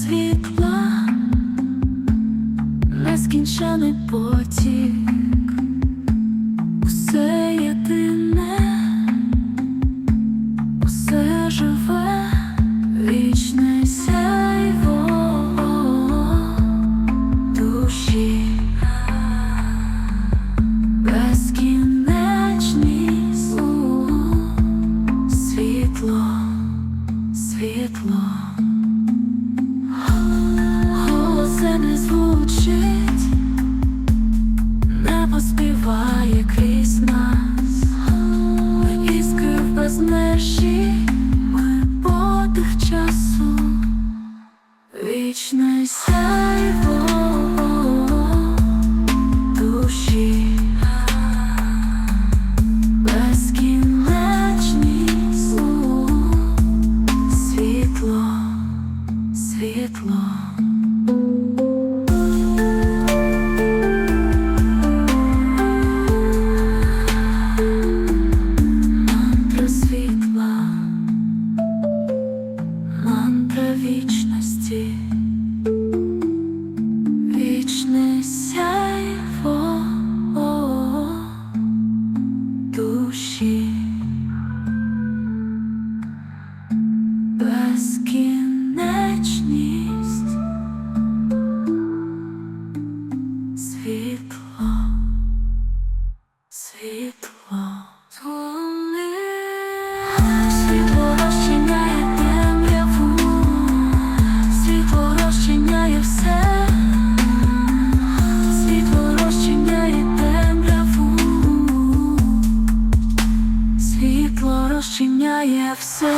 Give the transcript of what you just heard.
Світла, нескінчений потік, усе єдине, усе живе, вічне сяйво душі, безкінечність, світло, світло. Безмежі, ми подих часу, вічне сяйво душі, безкінечність, світло, світло. Безкінечність, світло, світло. Світло розчиняє все.